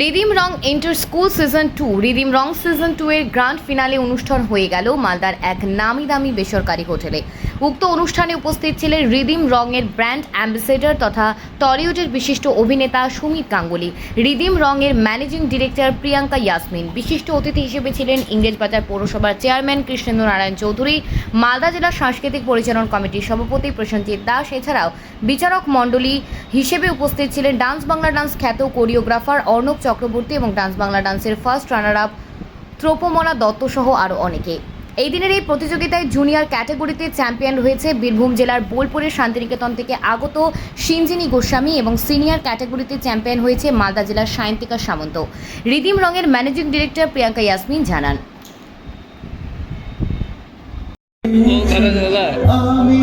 Rhythm রং inter school season two. Rhythm রং season two এর grand finale অনুষ্ঠান হয়ে গেল মালদার এক নামি দামি বেসরকারি হোটেলে। উক্ত অনুষ্ঠানে উপস্থিত ছিলেন রিদিম রঙের ব্র্যান্ড অ্যাম্বাসেডর তথা টলিউডের বিশিষ্ট অভিনেতা সুমিত গাঙ্গুলি, রিদিম রঙের ম্যানেজিং ডিরেক্টর প্রিয়াঙ্কা ইয়াসমিন, বিশিষ্ট অতিথি হিসেবে ছিলেন ইংরেজবাজার পৌরসভার চেয়ারম্যান কৃষ্ণেন্দ্র নারায়ণ চৌধুরী, মালদা জেলা সাংস্কৃতিক পরিচালন কমিটির সভাপতি প্রসেনজিৎ দাস। এছাড়াও বিচারক মণ্ডলী হিসেবে উপস্থিত ছিলেন ডান্স বাংলা ডান্স খ্যাত কোরিওগ্রাফার অর্ণব চক্রবর্তী এবং ডান্স বাংলা ডান্সের ফার্স্ট রানার আপ ত্রোপমনা দত্ত সহ আরও অনেকে। এই দিনের এই প্রতিযোগিতায় জুনিয়র ক্যাটাগরিতে চ্যাম্পিয়ন হয়েছে বীরভূম জেলার বোলপুরের শান্তিনিকেতন থেকে আগত সিঞ্জিনী গোস্বামী এবং সিনিয়র ক্যাটাগরিতে চ্যাম্পিয়ন হয়েছে মালদা জেলার সায়ন্তিকা সামন্ত। রিদিম রঙের ম্যানেজিং ডিরেক্টর প্রিয়াঙ্কা ইয়াসমিন জানান। আমি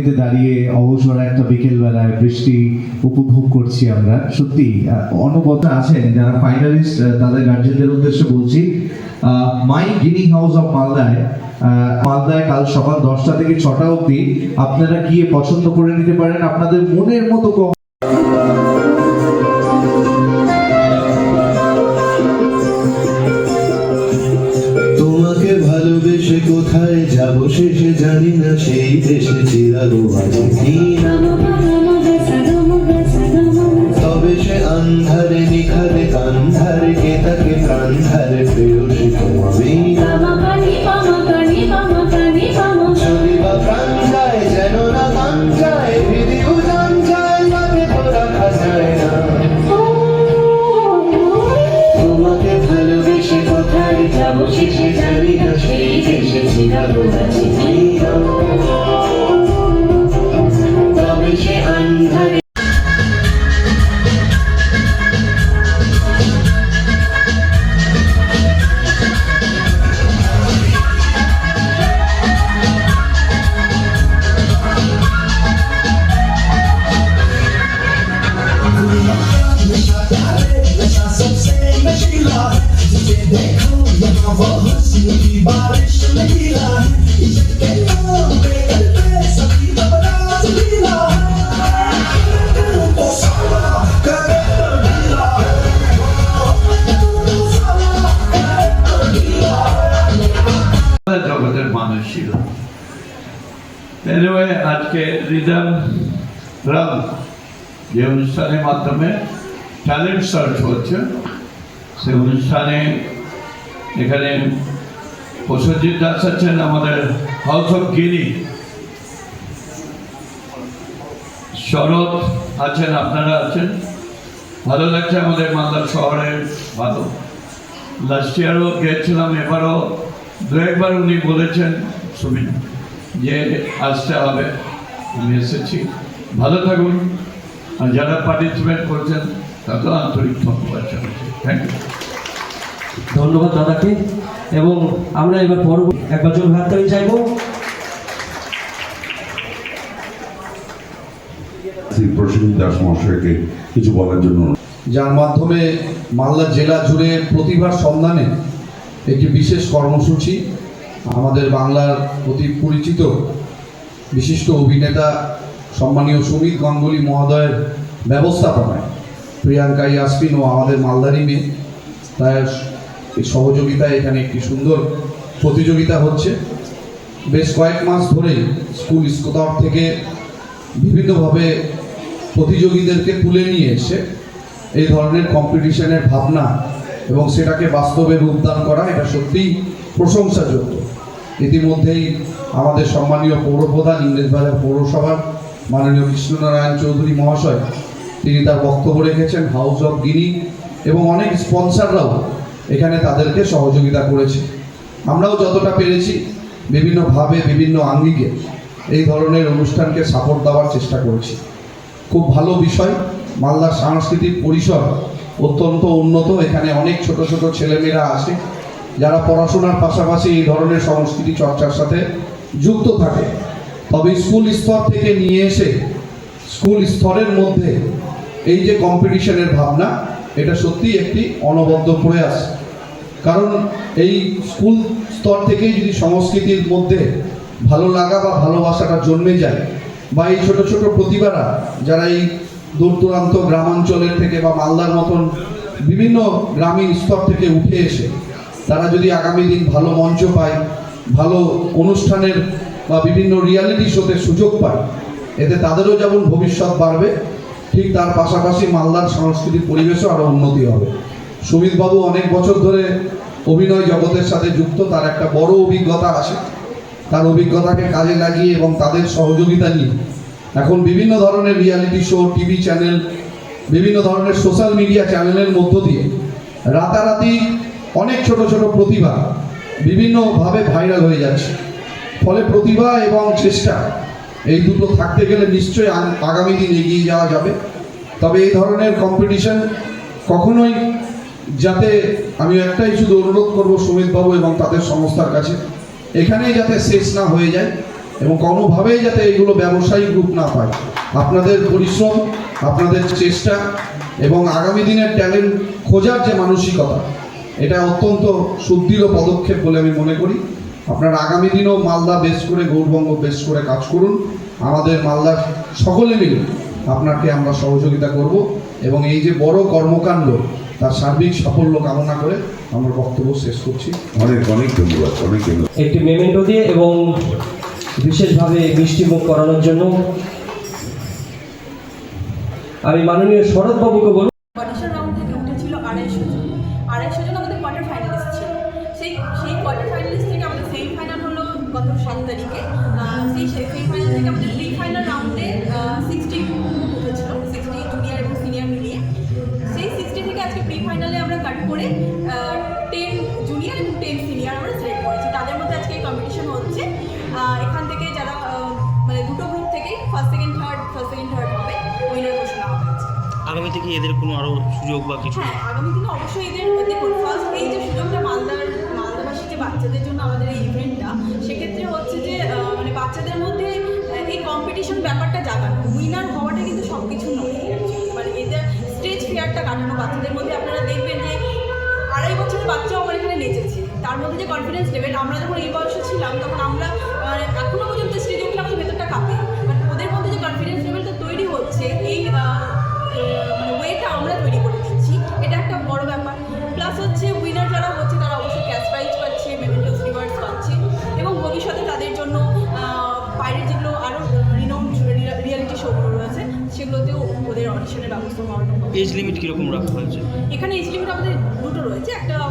ব্যালকনিতে দাঁড়িয়ে অবসর একটা বিকেল বেলায় বৃষ্টি উপভোগ করছি আমরা। সত্যি অনবত আছেন যারা ফাইনালিস্ট তাদের গার্জেনদের উদ্দেশ্যে বলছি মাই গিনি হাউস অফ মালদায় মালদায় কাল সকাল দশটা থেকে ছটা অবধি আপনারা গিয়ে পছন্দ করে নিতে পারেন। আপনাদের মনের মতো জানি না সেই দেশে চিরাগো আছে কি না আজকে রিদম রং যে অনুষ্ঠানের মাধ্যমে ট্যালেন্ট সার্চ হচ্ছে সে অনুষ্ঠানে এখানে প্রসঞ্জিৎ দাস আছেন আমাদের হাউস অফ গিনি শরৎ আছেন, আপনারা আছেন। ভালো লাগছে আমাদের মালদা শহরের, ভালো। লাস্ট ইয়ারও গেছিলাম, এবারও দু একবার উনি বলেছেন সুমিন যে আসতে হবে আমি এসেছি। ভালো থাকুন। আর যারা পার্টিসিপেট করছেন তাতেও আন্তরিক ধন্যবাদ জানাচ্ছি। থ্যাংক ইউ ধন্যবাদ দাদাকে। এবং আমরা এবার পরব একবার জোর হাততালি চাইব। শ্রী প্রসেনজিৎ দাস মহাশয়কে কিছু বলার জন্য যার মাধ্যমে মালদা জেলা জুড়ে প্রতিভার সন্ধানে একটি বিশেষ কর্মসূচি আমাদের বাংলার অতি পরিচিত বিশিষ্ট অভিনেতা সম্মানীয় সুমিত গাঙ্গুলি মহোদয়ের ব্যবস্থাপনায় প্রিয়াঙ্কা ইয়াসমিন ও আমাদের মালদারি মেয়ে, তার সহযোগিতায় এখানে একটি সুন্দর প্রতিযোগিতা হচ্ছে। বেশ কয়েক মাস ধরেই স্কুল স্তর থেকে বিভিন্নভাবে প্রতিযোগীদেরকে তুলে নিয়ে এসে এই ধরনের কম্পিটিশনের ভাবনা এবং সেটাকে বাস্তবে রূপদান করা, এটা সত্যিই প্রশংসাযোগ্য। ইতিমধ্যেই আমাদের সম্মানীয় পৌরপ্রধান ইংরেজবাজার পৌরসভার মাননীয় কৃষ্ণনারায়ণ চৌধুরী মহাশয়, তিনি তার বক্তব্য রেখেছেন হাউস অফ গিনি এবং অনেক স্পন্সাররাও এখানে তাদেরকে সহযোগিতা করেছে। আমরাও যতটা পেরেছি বিভিন্নভাবে, বিভিন্ন আঙ্গিকে এই ধরনের অনুষ্ঠানকে সাপোর্ট দেওয়ার চেষ্টা করেছি। খুব ভালো বিষয়, মালদার সাংস্কৃতিক পরিসর অত্যন্ত উন্নত, এখানে অনেক ছোট ছোট ছেলেমেয়েরা আসে। যারা পড়াশোনার পাশাপাশি এই ধরনের সংস্কৃতি চর্চার সাথে যুক্ত থাকে, তবে স্কুল স্তর থেকে নিয়ে এসে স্কুল স্তরের মধ্যে এই যে কম্পিটিশনের ভাবনা, এটা সত্যিই একটি অনবদ্য প্রয়াস। কারণ এই স্কুল স্তর থেকেই যদি সংস্কৃতির মধ্যে ভালো লাগা বা ভালোবাসাটা জন্মে যায়, বা এই ছোট ছোট প্রতিভারা যারা এই দূর দূরান্ত গ্রামাঞ্চলের থেকে বা মালদার মতন বিভিন্ন গ্রামীণ স্তর থেকে উঠে এসে তারা যদি আগামী দিন ভালো মঞ্চ পায়, ভালো অনুষ্ঠানের বা বিভিন্ন রিয়ালিটি শোতে সুযোগ পায়, এতে তাদেরও যেমন ভবিষ্যৎ বাড়বে, ঠিক তার পাশাপাশি মালদার সাংস্কৃতিক পরিবেশও আরও উন্নতি হবে। সুমিতবাবু অনেক বছর ধরে অভিনয় জগতের সাথে যুক্ত, তার একটা বড় অভিজ্ঞতা আছে। তার অভিজ্ঞতাকে কাজে লাগিয়ে এবং তাদের সহযোগিতা নিয়ে। এখন বিভিন্ন ধরনের রিয়ালিটি শো টিভি চ্যানেল বিভিন্ন ধরনের সোশ্যাল মিডিয়া চ্যানেলের মধ্য দিয়ে রাতারাতি অনেক ছোট ছোট প্রতিভা বিভিন্নভাবে ভাইরাল হয়ে যাচ্ছে। ফলে প্রতিভা এবং চেষ্টা, এই দুটো থাকতে গেলে নিশ্চয়ই আগামী দিন এগিয়ে যাওয়া যাবে। তবে এই ধরনের কম্পিটিশন কখনোই যাতে, আমি একটাই শুধু অনুরোধ করব সুমিতবাবু এবং তাদের সংস্থার কাছে, এখানেই যাতে শেষ না হয়ে যায় এবং কোনোভাবেই যাতে এগুলো ব্যবসায়িক রূপ না পায়। আপনাদের পরিশ্রম, আপনাদের চেষ্টা এবং আগামী দিনের ট্যালেন্ট খোঁজার যে মানসিকতা এটা অত্যন্ত সুদৃঢ় পদক্ষেপ বলে আমি মনে করি। আপনারা আগামী দিনেও মালদা বেশ করে গৌরবঙ্গ বেশ করে কাজ করুন। আমাদের মালদার সকলে মিলে আপনাকে আমরা সহযোগিতা করব এবং এই যে বড় কর্মকাণ্ড তার সার্বিক সাফল্য কামনা করে আমরা বক্তব্য শেষ করছি। অনেক অনেক ধন্যবাদ অনেক ধন্যবাদ। একটি মেমেন্টো দিয়ে এবং বিশেষভাবে মিষ্টি মুখ করানোর জন্য আমি মাননীয় শরৎবাবুকে বলব অডিশন থেকে উঠেছিল আড়াইশো জন। আড়াইশো জন সাত তারিখে। সেই সেমি ফাইনাল থেকে আমাদের প্রি ফাইনাল রাউন্ডে সিক্সটি উঠেছিল সিক্সটি জুনিয়র এবং সিনিয়র মিলিয়ে। সেই সিক্সটি থেকে আজকে প্রি ফাইনালে আমরা কাট করে টেন জুনিয়র এবং টেন সিনিয়র আমরা সিলেক্ট করেছি। তাদের মধ্যে আজকে কম্পিটিশন হচ্ছে। এখান থেকে যারা মানে দুটো গ্রুপ থেকেই first second third first second third হবে উইনার ঘোষণা হবে আজকে। আগামী থেকে এদের কোনো আরও সুযোগ বা কিছু? হ্যাঁ আগামী দিনে অবশ্যই এদের দেখুন ফার্স্ট এই যে সুযোগটা মালদার মালদাবাসী যে বাচ্চাদের জন্য আমাদের এই ইভেন্টটা সেক্ষেত্রে বাচ্চাদের মধ্যে এই কম্পিটিশন ব্যাপারটা জাগানো। উইনার হওয়াটা কিন্তু সব কিছু নয়। মানে এদের স্টেজ ফিয়ারটা কাটানো। বাচ্চাদের মধ্যে আপনারা দেখবেন যে আড়াই বছরের বাচ্চাও আমার এখানে নেচেছে। তার মধ্যে যে কনফিডেন্স লেভেল আমরা যখন এই বয়সে ছিলাম, তখন আমরা এখনও এখনও পর্যন্ত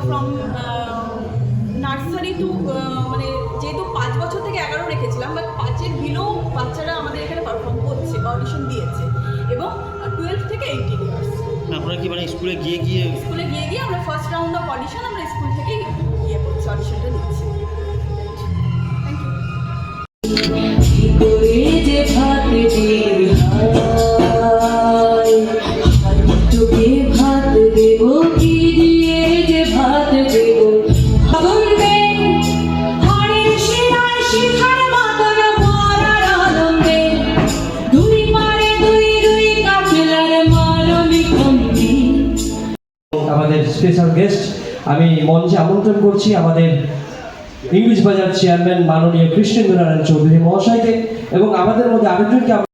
ফ্রম নার্সারি টু মানে যেহেতু পাঁচ বছর থেকে এগারো রেখেছিলাম বাট পাঁচের বিলো বাচ্চারা আমাদের এখানে পারফর্ম করছে বা অডিশন দিয়েছে এবং টুয়েলভ থেকে এইটিন ইয়ার্স আপনারা কি মানে স্কুলে গিয়ে গিয়ে স্কুলে গিয়ে গিয়ে আমরা ফার্স্ট রাউন্ড অফ অডিশন আমরা স্কুল থেকেই ইয়ে করছি অডিশনটা নিচ্ছি থ্যাংক ইউ আমাদের স্পেশাল গেস্ট আমি মঞ্চে আমন্ত্রণ করছি আমাদের ইংলিশ বাজার চেয়ারম্যান মাননীয় কৃষ্ণেন্দ্র নারায়ণ চৌধুরী মহাশয়কে এবং আমাদের মধ্যে আরেকজনকে